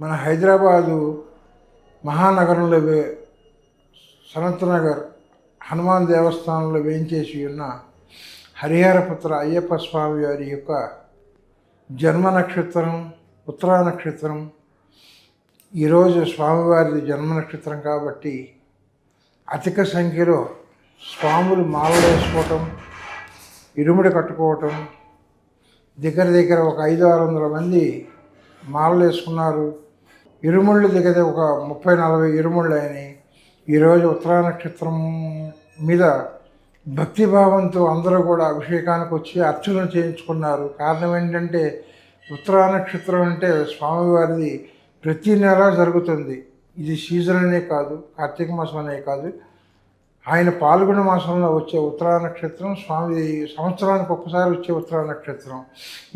మన హైదరాబాదు మహానగరంలో వే సనత్నగర్ హనుమాన్ దేవస్థానంలో వేయించేసి ఉన్న హరిహరపుత్ర అయ్యప్ప స్వామి వారి యొక్క జన్మ నక్షత్రం ఉత్తరా నక్షత్రం ఈరోజు స్వామివారి జన్మ నక్షత్రం కాబట్టి అధిక సంఖ్యలో స్వాములు మాలలు వేసుకోవటం ఇరుముడి కట్టుకోవటం దగ్గర దగ్గర ఒక ఐదు ఆరు వందల మంది మాలలు వేసుకున్నారు. ఇరుముళ్ళు దగ్గర ఒక ముప్పై నలభై ఇరుముళ్ళు అయినాయి. ఈరోజు ఉత్తరా నక్షత్రం మీద భక్తిభావంతో అందరూ కూడా అభిషేకానికి వచ్చి అర్చన చేయించుకున్నారు. కారణం ఏంటంటే ఉత్తరా నక్షత్రం అంటే స్వామివారిది ప్రతి నెల జరుగుతుంది. ఇది సీజన్ అనే కాదు కార్తీక మాసం అనే కాదు. ఆయన పాల్గొన మాసంలో వచ్చే ఉత్తరా నక్షత్రం స్వామి సంవత్సరానికి ఒక్కసారి వచ్చే ఉత్తరా నక్షత్రం.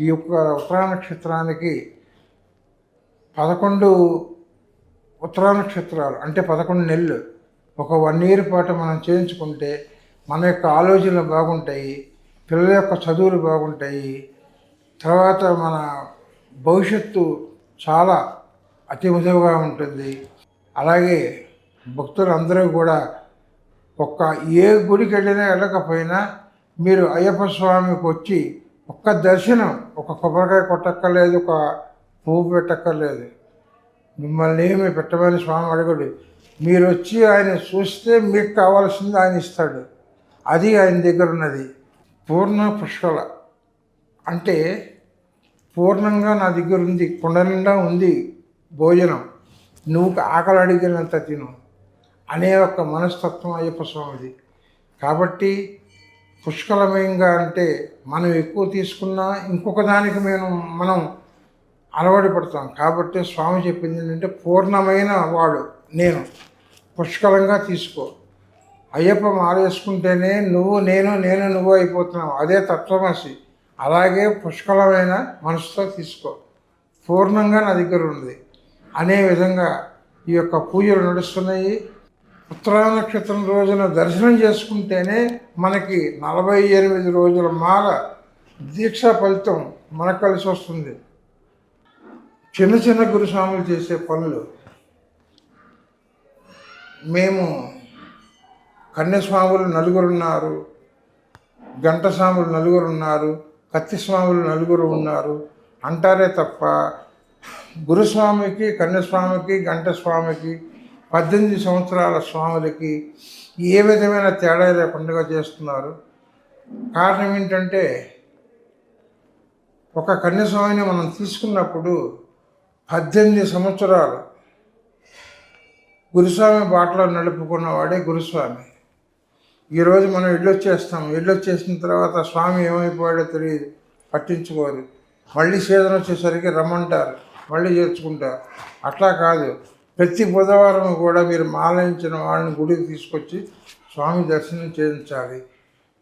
ఈ యొక్క ఉత్తరా నక్షత్రానికి పదకొండు ఉత్తరా నక్షత్రాలు అంటే పదకొండు నెలలు. ఒక వన్ ఇయర్ పాటు మనం చేయించుకుంటే మన యొక్క ఆలోచనలు బాగుంటాయి పిల్లల యొక్క చదువులు బాగుంటాయి. తర్వాత మన భవిష్యత్తు చాలా అతి ఉంటుంది. అలాగే భక్తులు అందరూ కూడా ఒక్క ఏ గుడికి వెళ్ళినా వెళ్ళకపోయినా మీరు అయ్యప్ప స్వామికి వచ్చి ఒక్క దర్శనం ఒక కొబ్బరికాయ కొట్టక్కర్లేదు ఒక పువ్వు పెట్టక్కర్లేదు. మిమ్మల్ని ఏమి పెట్టమని స్వామి అడగడు. మీరు వచ్చి ఆయన చూస్తే మీకు కావాల్సింది ఆయన ఇస్తాడు. అది ఆయన దగ్గర ఉన్నది పూర్ణ పుష్కల. అంటే పూర్ణంగా నా దగ్గర ఉంది కుండ నిండా ఉంది భోజనం. నువ్వు ఆకలి అడిగినంత తిను అనే ఒక మనస్తత్వం అయ్యప్ప స్వామిది. కాబట్టి పుష్కలమయంగా అంటే మనం ఎక్కువ తీసుకున్నా ఇంకొక దానికి మేము మనం అలవాటు పడతాం. కాబట్టి స్వామి చెప్పింది ఏంటంటే పూర్ణమైన వాడు నేను పుష్కలంగా తీసుకో. అయ్యప్ప మారేసుకుంటేనే నువ్వు నేను నేను నువ్వు అయిపోతున్నావు. అదే తత్వమసి. అలాగే పుష్కలమైన మనసుతో తీసుకో. పూర్ణంగా నా దగ్గర ఉంది అనే విధంగా ఈ యొక్క పూజలు నడుస్తున్నాయి. ఉత్తరా నక్షత్రం రోజున దర్శనం చేసుకుంటేనే మనకి నలభై ఎనిమిది రోజుల మాల దీక్ష ఫలితం మనకు కలిసి వస్తుంది. చిన్న చిన్న గురుస్వాములు చేసే పనులు. మేము కన్యస్వాములు నలుగురు ఉన్నారు నలుగురున్నారు కత్తిస్వాములు నలుగురు ఉన్నారు. కత్తి స్వాములు నలుగురు ఉన్నారు అంటారే తప్ప గురుస్వామికి కన్యస్వామికి గంటస్వామికి పద్దెనిమిది సంవత్సరాల స్వాములకి ఏ విధమైన తేడా లేకుండా చేస్తున్నారు. కారణం ఏంటంటే ఒక కన్యస్వామిని మనం తీసుకున్నప్పుడు పద్దెనిమిది సంవత్సరాలు గురుస్వామి బాటలో నడుపుకున్నవాడే గురుస్వామి. ఈరోజు మనం ఇల్లు వచ్చేస్తాం. ఇల్లు వచ్చేసిన తర్వాత స్వామి ఏమైపోయాడో తెలియదు. పట్టించుకోరు మళ్ళీ సీజన్ వచ్చేసరికి రమ్మంటారు. మళ్ళీ చేర్చుకుంటారు. అట్లా కాదు. ప్రతి బుధవారం కూడా మీరు మాలయించిన వాళ్ళని గుడికి తీసుకొచ్చి స్వామి దర్శనం చేయించాలి.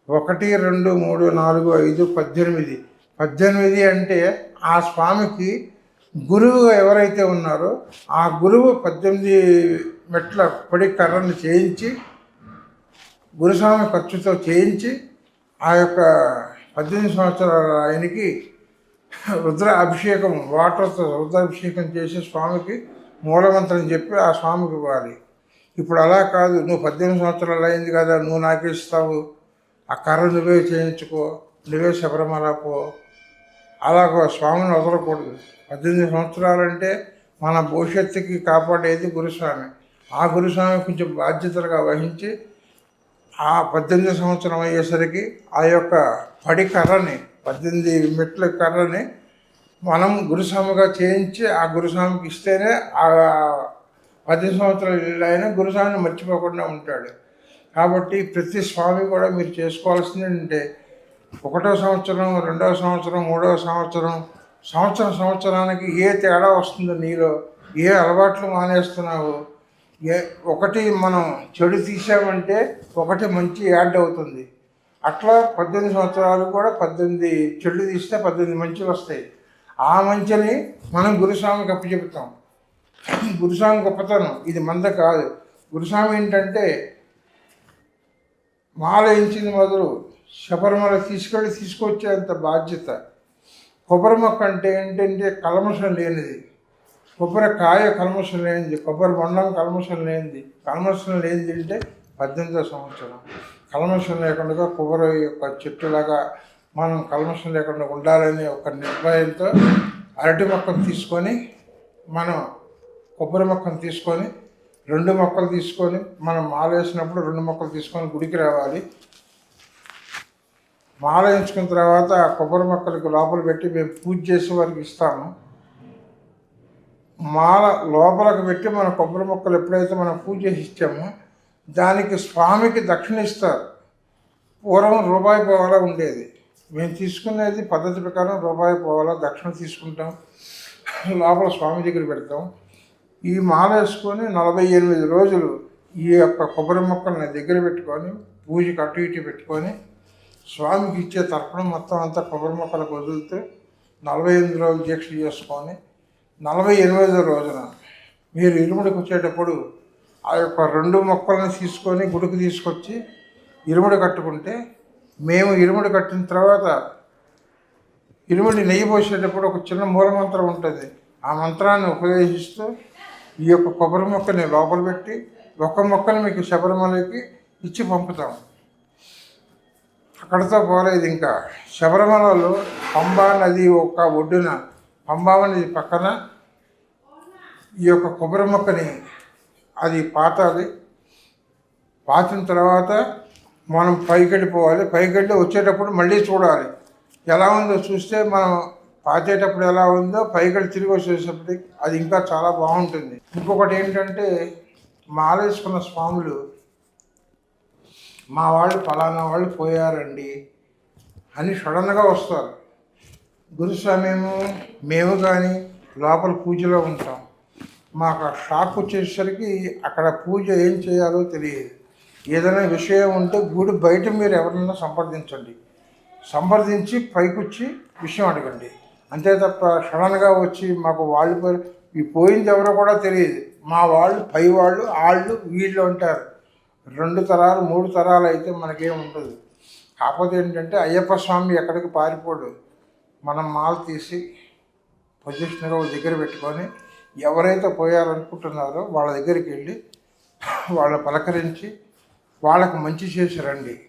ఒకటి రెండు మూడు నాలుగు ఐదు పద్దెనిమిది. పద్దెనిమిది అంటే ఆ స్వామికి గురువు ఎవరైతే ఉన్నారో ఆ గురువు పద్దెనిమిది మెట్ల పొడి కర్రను చేయించి గురుస్వామి ఖర్చుతో చేయించి ఆ యొక్క పద్దెనిమిది సంవత్సరాల ఆయనకి రుద్ర అభిషేకం వాటర్తో రుద్రాభిషేకం చేసి స్వామికి మూలమంత్రం చెప్పి ఆ స్వామికి ఇవ్వాలి. ఇప్పుడు అలా కాదు నువ్వు పద్దెనిమిది సంవత్సరాలు అయింది కదా నువ్వు నాకేస్తావు. ఆ కర్ర నువ్వే చేయించుకో నువ్వే శబరిమల పో. అలాగ స్వామిని వదలకూడదు. పద్దెనిమిది సంవత్సరాలంటే మన భవిష్యత్తుకి కాపాడేది గురుస్వామి. ఆ గురుస్వామి కొంచెం బాధ్యతలుగా వహించి ఆ పద్దెనిమిది సంవత్సరం అయ్యేసరికి ఆ యొక్క పడి కర్రని పద్దెనిమిది మెట్ల కర్రని మనం గురుస్వామిగా చేయించి ఆ గురుస్వామికి ఇస్తేనే ఆ పద్దెనిమిది సంవత్సరాలు ఇల్లు గురుస్వామిని మర్చిపోకుండా ఉంటాడు. కాబట్టి ప్రతి స్వామి కూడా మీరు చేసుకోవాల్సింది అంటే ఒకటో సంవత్సరం రెండవ సంవత్సరం మూడవ సంవత్సరం సంవత్సరం సంవత్సరానికి ఏ తేడా వస్తుందో నీలో ఏ అలవాట్లు మానేస్తున్నావు ఏ ఒకటి మనం చెడు తీసామంటే ఒకటి మంచి యాడ్ అవుతుంది. అట్లా పద్దెనిమిది సంవత్సరాలు కూడా పద్దెనిమిది చెడు తీస్తే పద్దెనిమిది మంచి వస్తాయి. ఆ మంచిని మనం గురుస్వామికి అప్పచెపుతాం గురుస్వామి గొప్పతనం ఇది మంద కాదు. గురుస్వామి ఏంటంటే మాల ఇచ్చింది మొదలు శబరిమల తీసుకెళ్ళి తీసుకొచ్చేంత బాధ్యత. కొబ్బరి మొక్క అంటే ఏంటంటే కల్మషం లేనిది. కొబ్బరి కాయ కల్మషం లేనిది. కొబ్బరి బొండం కల్మషం లేనిది. కల్మషం లేనిది అంటే పద్దెనిమిదో సంవత్సరం. కల్మషం లేకుండా కొబ్బరి యొక్క చెట్టులాగా మనం కల్మషం లేకుండా ఉండాలని ఒక నిర్ణయంతో అరటి మొక్కను తీసుకొని మనం కొబ్బరి మొక్కను తీసుకొని రెండు మొక్కలు తీసుకొని మనం మాల వేసినప్పుడు రెండు మొక్కలు తీసుకొని గుడికి రావాలి. మాల వేయించుకున్న తర్వాత ఆ కొబ్బరి మొక్కలకి లోపల పెట్టి మేము పూజ చేసే వారికి ఇస్తాము. మాల లోపలకు పెట్టి మన కొబ్బరి మొక్కలు ఎప్పుడైతే మనం పూజ చేసి ఇచ్చామో దానికి స్వామికి దక్షిణ ఇస్తారు. పూర్వం రూపాయి పోవాలా ఉండేది. మేము తీసుకునేది పద్ధతి ప్రకారం రూపాయి పోవాలా దక్షిణ తీసుకుంటాం. లోపల స్వామి దగ్గర పెడతాం. ఈ మాల వేసుకొని నలభై ఎనిమిది రోజులు ఈ యొక్క కొబ్బరి మొక్కల్ని దగ్గర పెట్టుకొని పూజకి అటు ఇటు పెట్టుకొని స్వామికి ఇచ్చే తర్పణం మొత్తం అంతా కొబ్బరి మొక్కలకు వదులుతూ నలభై ఎనిమిది రోజులు దీక్ష చేసుకొని నలభై ఎనిమిదో రోజున మీరు ఇరుముడికి వచ్చేటప్పుడు ఆ యొక్క రెండు మొక్కలను తీసుకొని గుడికి తీసుకొచ్చి ఇరుముడి కట్టుకుంటే మేము ఇరుముడి కట్టిన తర్వాత ఇరుముడి నెయ్యి పోసేటప్పుడు ఒక చిన్న మూలమంత్రం ఉంటుంది. ఆ మంత్రాన్ని ఉపదేశిస్తూ ఈ యొక్క కొబ్బరి మొక్కని లోపల పెట్టి ఒక్క మొక్కని మీకు శబరిమలకి ఇచ్చి పంపుతాం. అక్కడతో పోలేదు ఇంకా. శబరిమలలో పంబా నది ఒక ఒడ్డున పంబా నది పక్కన ఈ యొక్క కొబ్బరి మొక్కని అది పాతాలి పాతిన తర్వాత మనం పైకెళ్ళిపోవాలి పైకెళ్ళి వచ్చేటప్పుడు మళ్ళీ చూడాలి. ఎలా ఉందో చూస్తే మనం పాతేటప్పుడు ఎలా ఉందో పైకెళ్ళి తిరిగి వచ్చేటప్పటికి అది ఇంకా చాలా బాగుంటుంది. ఇంకొకటి ఏంటంటే మాలేసుకున్న స్వాములు మా వాళ్ళు ఫలానా వాళ్ళు పోయారండి అని సడన్గా వస్తారు. గురుస్వామి ఏమో మేము కానీ లోపల పూజలో ఉంటాం. మాకు ఆ షాక్ వచ్చేసరికి అక్కడ పూజ ఏం చేయాలో తెలియదు. ఏదైనా విషయం ఉంటే గుడి బయట మీరు ఎవరైనా సంప్రదించండి. సంప్రదించి పైకొచ్చి విషయం అడగండి. అంతే తప్ప సడన్గా వచ్చి మాకు వాళ్ళు ఈ పోయింది ఎవరో కూడా తెలియదు. మా వాళ్ళు పై వాళ్ళు వాళ్ళు వీళ్ళు అంటారు. రెండు తరాలు మూడు తరాలు అయితే మనకేం ఉండదు. కాకపోతే ఏంటంటే అయ్యప్ప స్వామి ఎక్కడికి పారిపోడు. మనం మాల తీసి పొజిషన్గా దగ్గర పెట్టుకొని ఎవరైతే పోయాలనుకుంటున్నారో వాళ్ళ దగ్గరికి వెళ్ళి వాళ్ళ పలకరించి వాళ్ళకు మంచి చేసి రండి.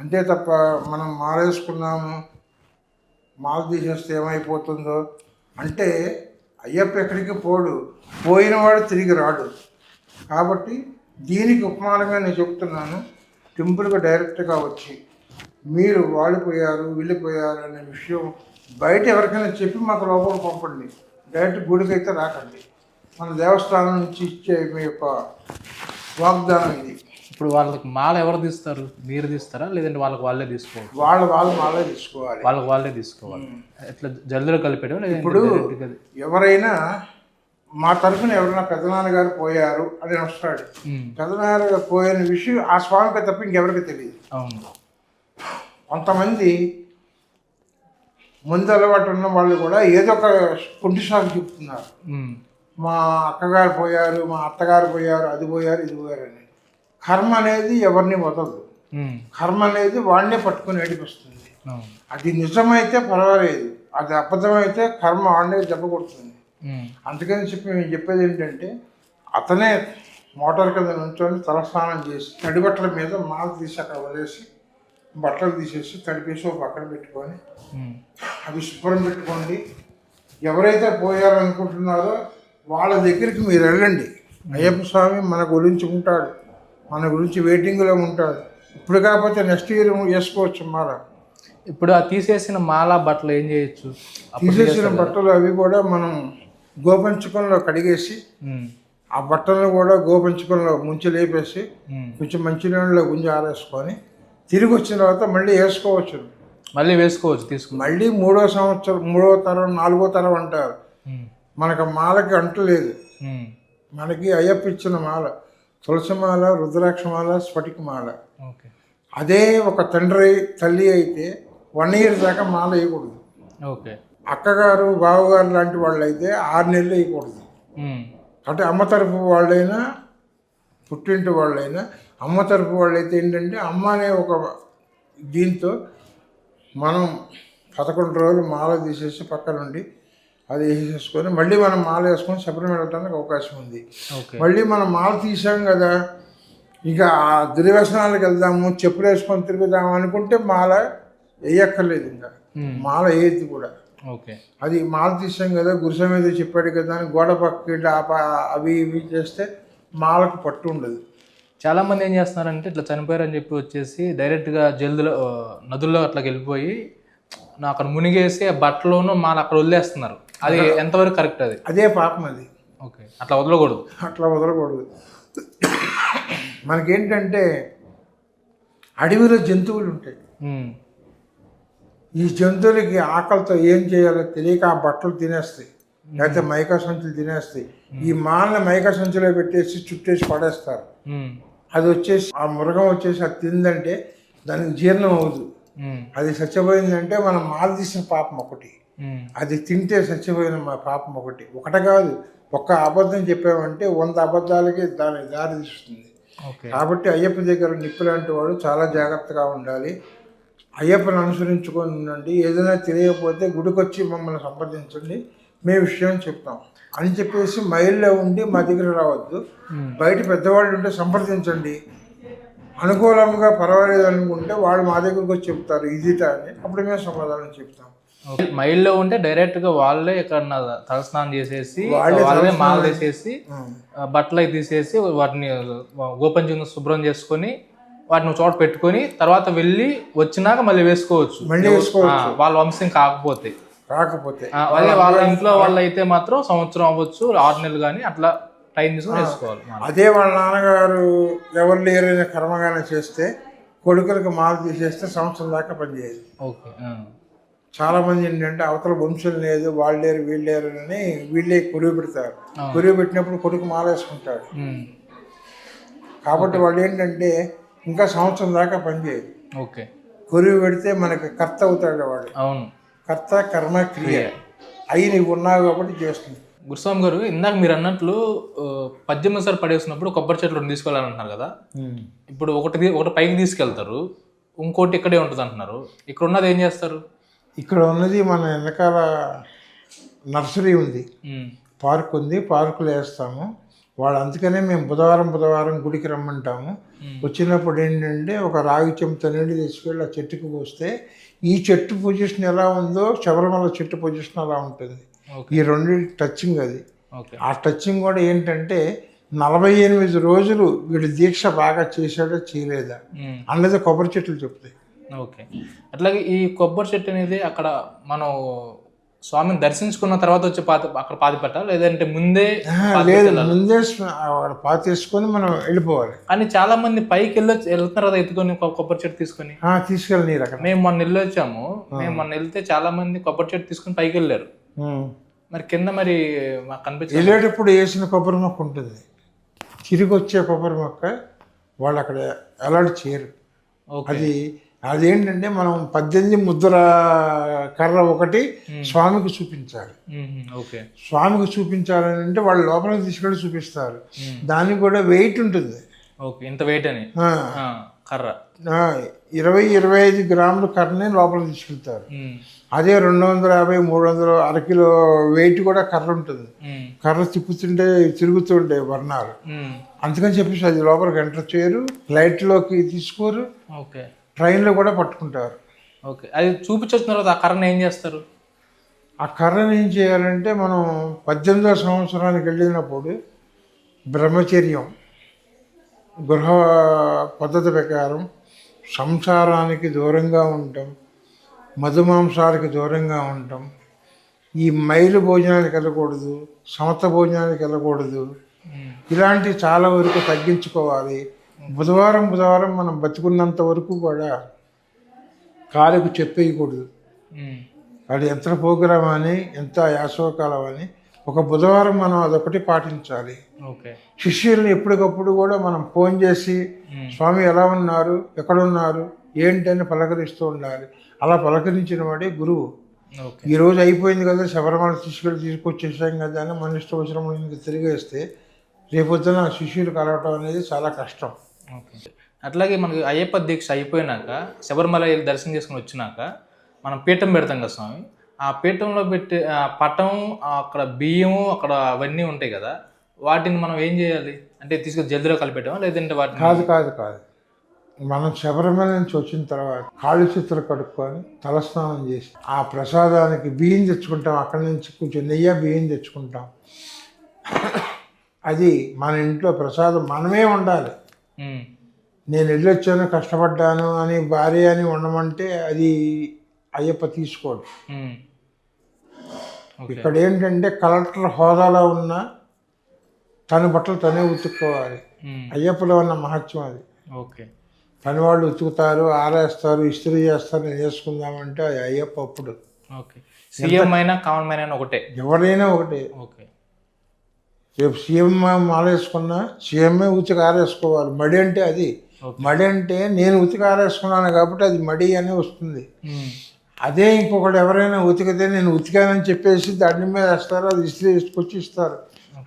అంతే తప్ప మనం మాలేసుకున్నాము మాల తీసేస్తే ఏమైపోతుందో? అంటే అయ్యప్ప ఎక్కడికి పోడు. పోయినవాడు తిరిగి రాడు. కాబట్టి దీనికి ఉపమానంగా నేను చెప్తున్నాను. టెంపుల్కి డైరెక్ట్గా వచ్చి మీరు వాడిపోయారు వెళ్ళిపోయారు అనే విషయం బయట ఎవరికైనా చెప్పి మాకు లోపల పంపండి. డైరెక్ట్ గుడికి అయితే రాకండి. మన దేవస్థానం నుంచి ఇచ్చే మీ యొక్క వాగ్దానం ఇది. ఇప్పుడు వాళ్ళకి మాల ఎవరు తీస్తారు? మీరు తీస్తారా? లేదంటే వాళ్ళకి వాళ్ళే తీసుకోవాలి? వాళ్ళ వాళ్ళు మాలే తీసుకోవాలి. వాళ్ళకి వాళ్ళే తీసుకోవాలి. ఎట్లా జల్దిలో కలిపేయడం ఇప్పుడు ఎవరైనా మా తరఫున ఎవరైనా పెదనాన్నగారు పోయారు అని వస్తాడు. ఉమ్, పెదనాన్నగారు పోయిన విషయం ఆ స్వామికి తప్ప ఇంకెవరికి తెలియదు. అవును. కొంతమంది ముందు అలవాటు ఉన్న వాళ్ళు కూడా ఏదో ఒక కుంటి సాగు చెప్తున్నారు. మా అక్కగారు పోయారు మా అత్తగారు పోయారు అది పోయారు ఇది పోయారు అని. కర్మ అనేది ఎవరిని వదలదు. కర్మ అనేది వాడినే పట్టుకుని ఏడిపిస్తుంది. అది నిజమైతే పర్వాలేదు. అది అబద్ధమైతే కర్మ వాడినే దెబ్బ కొడుతుంది. అందుకని చెప్పి మేము చెప్పేది ఏంటంటే అతనే మోటార్ కింద నుంచొని తలస్నానం చేసి తడి బట్టల మీద మాల తీసి అక్కడ వదిలేసి బట్టలు తీసేసి తడిపేసి ఒక పక్కన పెట్టుకొని అవి శుభ్రం పెట్టుకోండి. ఎవరైతే పోయారనుకుంటున్నారో వాళ్ళ దగ్గరికి మీరు వెళ్ళండి. అయ్యప్ప స్వామి మన గురించి ఉంటాడు మన గురించి వెయిటింగ్లో ఉంటాడు. ఇప్పుడు కాకపోతే నెక్స్ట్ ఇయర్ వేసుకోవచ్చు మాల. ఇప్పుడు ఆ తీసేసిన మాల బట్టలు ఏం చేయొచ్చు? తీసేసిన బట్టలు అవి కూడా మనం గోపంచకంలో కడిగేసి ఆ బట్టలను కూడా గోపంచకంలో ముంచి లేపేసి. కొంచెం మంచినీళ్ళలో గుంజి ఆరేసుకొని తిరిగి వచ్చిన తర్వాత మళ్ళీ వేసుకోవచ్చు. మళ్ళీ వేసుకోవచ్చు తీసుకుని. మళ్ళీ మూడో సంవత్సరం మూడో తరం నాలుగో తరం అంటారు. మనకు మాలకి అంటు లేదు. ఉమ్, మనకి అయ్యప్ప ఇచ్చిన మాల తులసి మాల రుద్రాక్ష మాల స్ఫటిక మాల. అదే ఒక తండ్రి తల్లి అయితే వన్ ఇయర్ దాకా మాల వేయకూడదు. ఓకే. అక్కగారు బావగారు లాంటి వాళ్ళు అయితే ఆరు నెలలు వేయకూడదు. అంటే అమ్మ తరపు వాళ్ళైనా పుట్టింటి వాళ్ళైనా అమ్మ తరపు వాళ్ళైతే ఏంటంటే అమ్మ అనే ఒక దీంతో మనం పదకొండు రోజులు మాల తీసేసి పక్క నుండి అది వేసేసుకొని మళ్ళీ మనం మాల వేసుకొని శబరిమల వెళ్ళడానికి అవకాశం ఉంది. మళ్ళీ మనం మాల తీసాం కదా ఇక ఆ దుర్వ్యసనాలకు వెళ్దాము చెప్పులు వేసుకొని తిరుగుదాము అనుకుంటే మాల వేయక్కర్లేదు ఇంకా. మాల వేయద్దు కూడా. అది మాల తీసాం కదా గురుసం ఏదో చెప్పాడు కదా అని గోడ పక్కకి అవి ఇవి చేస్తే మాలకు పట్టు ఉండదు. చాలా మంది ఏం చేస్తున్నారంటే ఇట్లా చనిపోయారని చెప్పి వచ్చేసి డైరెక్ట్గా జల్దిలో నదుల్లో అట్లా వెళ్ళిపోయి నా అక్కడ మునిగేసి ఆ బట్టలోనూ మాల అక్కడ వదిలేస్తున్నారు. అది ఎంతవరకు కరెక్ట్ అది? అదే పాపం అది. ఓకే. అట్లా వదలకూడదు. అట్లా వదలకూడదు. మనకేంటంటే అడవిలో జంతువులు ఉంటాయి. ఈ జంతువులకి ఆకలితో ఏం చేయాలో తెలియక ఆ బట్టలు తినేస్తాయి. లేకపోతే మైకా సంచులు తినేస్తాయి. ఈ మాలని మైకా సంచులో పెట్టేసి చుట్టేసి పడేస్తారు. అది వచ్చేసి ఆ మృగం వచ్చేసి అది తిందంటే దానికి జీర్ణం అవ్వదు. అది చచ్చిపోయిందంటే మనం మాల తీసిన పాపం ఒకటి. అది తింటే చచ్చిపోయిన మా పాపం ఒకటి. ఒకటి కాదు ఒక్క అబద్ధం చెప్పామంటే వంద అబద్ధాలకి దాని దారి తీస్తుంది. కాబట్టి అయ్యప్ప దగ్గర నిప్పు లాంటి వాడు చాలా జాగ్రత్తగా ఉండాలి. అయ్యప్పని అనుసరించుకొని ఉండండి ఏదైనా తెలియకపోతే గుడికొచ్చి మమ్మల్ని సంప్రదించండి. మేము విషయం చెప్తాం. అని చెప్పేసి మైల్లో ఉండి మా దగ్గర రావద్దు. బయట పెద్దవాళ్ళు ఉంటే సంప్రదించండి. అనుకూలంగా పర్వాలేదు అనుకుంటే వాళ్ళు మా దగ్గరకు వచ్చి చెప్తారు. ఇదిట అని. అప్పుడు మేము సమాధానం చెప్తాం. మైల్లో ఉంటే డైరెక్ట్గా వాళ్ళే ఇక్కడ తలస్నానం చేసేసి వాళ్ళే మాల తీసేసి బట్టలు తీసేసి వాటిని గోపంచంగా శుభ్రం చేసుకొని వాటిని చోట పెట్టుకొని తర్వాత వెళ్ళి వచ్చినాక మళ్ళీ వేసుకోవచ్చు. మళ్ళీ వేసుకోవచ్చు. వాళ్ళ వంశం కాకపోతే. రాకపోతే అదే వాళ్ళ ఇంట్లో వాళ్ళు అయితే మాత్రం సంవత్సరం అవ్వచ్చు ఆరు నెలలు కానీ అట్లా టైం తీసుకొని వేసుకోవాలి. అదే వాళ్ళ నాన్నగారు ఎవరు లేరైన కర్మగానే చేస్తే కొడుకులకు మాల తీసేస్తే సంవత్సరం దాకా పనిచేయదు ఓకే ఆ. చాలా మంది ఏంటంటే అవతల వంశం లేదు వాళ్ళు లేరు వీళ్ళు లేరు అని వీళ్ళే కొరువు పెడతారు. కొరువు పెట్టినప్పుడు కొడుకు మాల వేసుకుంటాడు ఉమ్. కాబట్టి వాళ్ళు ఏంటంటే ఇంకా సంవత్సరం దాకా పనిచేయదు ఓకే. కొరువు పెడితే మనకి కర్త అవుతాడు వాడు. అవును. కర్త కర్మ క్రియ. అయి నీవు ఉన్నావు కాబట్టి చేస్తుంది. గురుస్వామి గారు ఇందాక మీరు అన్నట్లు పద్దెనిమిది సార్ పడేసినప్పుడు కొబ్బరి చెట్లు రెండు తీసుకెళ్ళాలి అంటున్నారు కదా? ఇప్పుడు ఒకటి ఒకటి పైకి తీసుకెళ్తారు ఇంకోటి ఇక్కడే ఉంటుంది అంటున్నారు. ఇక్కడ ఉన్నది ఏం చేస్తారు? ఇక్కడ ఉన్నది మన వెనకాల నర్సరీ ఉంది. పార్క్ ఉంది పార్కులో వేస్తాము. వాళ్ళు అందుకనే మేము బుధవారం బుధవారం గుడికి రమ్మంటాము. వచ్చినప్పుడు ఏంటంటే ఒక రాగి చెంచా నీళ్ళు తీసుకెళ్ళి ఆ చెట్టుకు పోస్తే ఈ చెట్టు పొజిషన్ ఎలా ఉందో శబరిమల చెట్టు పొజిషన్ అలా ఉంటుంది. ఈ రెండు టచింగ్ అది. ఆ టచింగ్ కూడా ఏంటంటే నలభై ఎనిమిది రోజులు వీడు దీక్ష బాగా చేశాడో చేయలేదా. అన్నది కొబ్బరి చెట్లు చెప్తాయి. ఓకే. అట్లాగే ఈ కొబ్బరి చెట్టు అనేది అక్కడ మనం స్వామిని దర్శించుకున్న తర్వాత వచ్చి పాతి అక్కడ పాతి పెట్టాలి? లేదంటే ముందే పాతి లేదు? ముందే ఆవిడ పాతేసుకొని మనం వెళ్ళిపోవాలి. కానీ చాలా మంది పైకి వెళ్ళి వెళ్తున్నారు కదా ఎత్తుకొని కొబ్బరి చెట్టు తీసుకొని. తీసుకెళ్ళి అక్కడ. మేము మొన్న వెళ్ళి వచ్చాము. మేము మొన్న వెళ్తే చాలా మంది కొబ్బరి చెట్టు తీసుకొని పైకి వెళ్ళారు. మరి కింద మరి మాకు కనిపించలేదు. వెళ్ళేటప్పుడు వేసిన కొబ్బరి మొక్క ఉంటుంది. తిరిగి వచ్చే కొబ్బరి మొక్క వాళ్ళు అక్కడ అలాంటి చేయరు. అది అదేంటంటే మనం పద్దెనిమిది ముద్ర కర్ర ఒకటి స్వామికి చూపించాలి. ఓకే. స్వామికి చూపించాలని అంటే వాళ్ళు లోపలికి తీసుకెళ్ళి చూపిస్తారు. దానికి కూడా వెయిట్ ఉంటుంది. ఓకే. ఇంత వెయిట్ అని? కర్ర. ఇరవై ఇరవై ఐదు గ్రాముల కర్రని లోపలికి తీసుకెళ్తారు. అదే రెండు వందల యాభై మూడు వందలు అరకిలో వెయిట్ కూడా కర్ర ఉంటుంది. కర్ర తిప్పుతుంటే తిరుగుతుంటే వర్ణాలు. అందుకని చెప్పేసి అది లోపలికి ఎంటర్ చేయరు. ఫ్లైట్లోకి తీసుకోరు. ఓకే. ట్రైన్లో కూడా పట్టుకుంటారు. ఓకే. అది చూపించొచ్చిన తర్వాత ఆ కర్రను ఏం చేస్తారు? ఆ కర్రను ఏం చేయాలంటే మనం పద్దెనిమిదవ సంవత్సరానికి వెళ్ళినప్పుడు బ్రహ్మచర్యం గృహ పద్ధతి ప్రకారం సంసారానికి దూరంగా ఉంటాం మధుమాంసాలకి దూరంగా ఉంటాం. ఈ మైలు భోజనానికి వెళ్ళకూడదు సమత భోజనానికి వెళ్ళకూడదు. మ్మ్. ఇలాంటి చాలా వరకు తగ్గించుకోవాలి. బుధవారం బుధవారం మనం బతుకున్నంత వరకు కూడా కాలుకు చెప్పేయకూడదు. అది ఎంత ప్రోగ్రామ్ అని ఎంత యాసవకాలం అని ఒక బుధవారం మనం అదొకటి పాటించాలి. శిష్యుల్ని ఎప్పటికప్పుడు కూడా మనం ఫోన్ చేసి. స్వామి ఎలా ఉన్నారు? ఎక్కడున్నారు? ఏంటని పలకరిస్తూ ఉండాలి. అలా పలకరించిన వాడే గురువు. ఓకే. ఈ రోజు అయిపోయింది కదా శబరిమల శిష్యులు తీసుకొచ్చేసాం కదా అని మన ఇష్టం వచ్చిన ఇంకా తిరిగేస్తే రేపొద్దున శిష్యులు కలవటం అనేది చాలా కష్టం. అట్లాగే మనకి అయ్యప్ప దీక్ష అయిపోయినాక శబరిమల దర్శనం చేసుకుని వచ్చినాక మనం పీఠం పెడతాం కదా స్వామి. ఆ పీఠంలో పెట్టి పటం అక్కడ బియ్యము అక్కడ అవన్నీ ఉంటాయి కదా. వాటిని మనం ఏం చేయాలి? అంటే తీసుకొని జల్దిలో కలిపెట్టామా లేదంటే వాటిని కాదు కాదు కాదు. మనం శబరిమల నుంచి వచ్చిన తర్వాత కాళ్ళు చేతులు కడుక్కొని తలస్నానం చేసి ఆ ప్రసాదానికి బియ్యం తెచ్చుకుంటాం. అక్కడి నుంచి కొంచెం నెయ్యి బియ్యం తెచ్చుకుంటాం. అది మన ఇంట్లో ప్రసాదం మనమే ఉండాలి నేను వెళ్ళొచ్చాను కష్టపడ్డాను అని భార్య అని ఉండమంటే అది అయ్యప్ప తీసుకోడు. ఇక్కడ ఏంటంటే కలెక్టర్ హోదాలో ఉన్న తన బట్టలు తనే ఉతుక్కోవాలి. అయ్యప్పలో ఉన్న మహత్యం అది. ఓకే. పని వాళ్ళు ఉతుకుతారు ఆరేస్తారు ఇస్త్రీ చేస్తారు వేసుకుందామంటే అది అయ్యప్ప అప్పుడు. ఓకే. సీఎం అయినా కామన్ అయినా ఒకటే. ఎవరైనా ఒకటే. ఓకే. రేపు సీఎం మాల వేసుకున్నా సీఎంఏ ఉతికి ఆరేసుకోవాలి మడి అంటే అది. మడి అంటే నేను ఉతికి ఆరేసుకున్నాను కాబట్టి అది మడి అని వస్తుంది. అదే ఇంకొకటి ఎవరైనా ఉతికితే నేను ఉతికానని చెప్పేసి దాని మీద వేస్తారు అది ఇస్త్రీ వేసుకొచ్చి ఇస్తారు.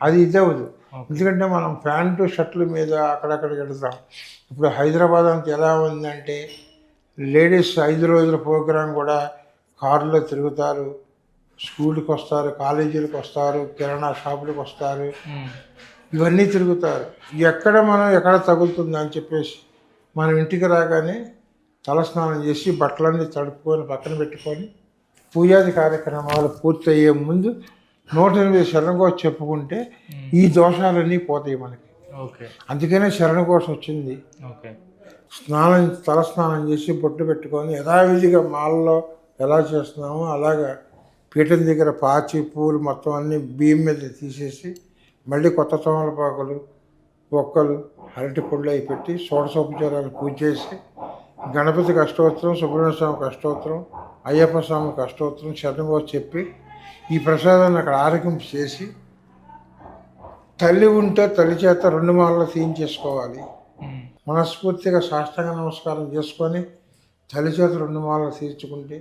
అది ఇదే అవదు ఎందుకంటే మనం ప్యాంటు షర్ట్ల మీద అక్కడక్కడ వెళ్తాం ఇప్పుడు హైదరాబాద్ అంత ఎలా ఉందంటే లేడీస్ ఐదు రోజుల ప్రోగ్రాం కూడా కారులో తిరుగుతారు. స్కూల్కి వస్తారు కాలేజీలకు వస్తారు కిరాణా షాపులకు వస్తారు. ఇవన్నీ తిరుగుతారు. ఎక్కడ మనం ఎక్కడ తగులుతుంది అని చెప్పేసి మనం ఇంటికి రాగానే తలస్నానం చేసి బట్టలన్నీ తడుపుకొని పక్కన పెట్టుకొని పూజాది కార్యక్రమాలు పూర్తయ్యే ముందు నూట ఎనిమిది శరణకోశ చెప్పుకుంటే ఈ దోషాలన్నీ పోతాయి మనకి. ఓకే. అందుకనే శరణకోశ వచ్చింది. స్నానం తలస్నానం చేసి బొట్టు పెట్టుకొని యథావిధిగా మాలలో ఎలా చేస్తున్నామో అలాగా పీఠం దగ్గర పాచి పూలు మొత్తం అన్ని బియ్యం మీద తీసేసి మళ్ళీ కొత్త తమలపాకులు ఒక్కలు అరటి పళ్ళు అవి పెట్టి షోడశోపచారాలు పూజ చేసి గణపతికి అష్టోత్తరం సుబ్రహ్మణ్య స్వామికి అష్టోత్తరం అయ్యప్ప స్వామికి అష్టోత్తరం శరణగోసి చెప్పి ఈ ప్రసాదాన్ని అక్కడ ఆరగింపు చేసి తల్లి ఉంటే తల్లి చేత రెండు మాలలు తీయించేసుకోవాలి మనస్ఫూర్తిగా సాష్టాంగ నమస్కారం చేసుకొని తల్లి చేత రెండు మాలలు తీర్చుకుంటే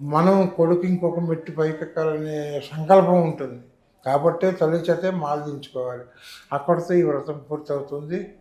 మనం కొడుకు ఇంకొక మెట్టు పైకెక్కాలనే సంకల్పం ఉంటుంది. కాబట్టే తల్లి చేతే మాల దించుకోవాలి. అక్కడితో ఈ వ్రతం పూర్తవుతుంది.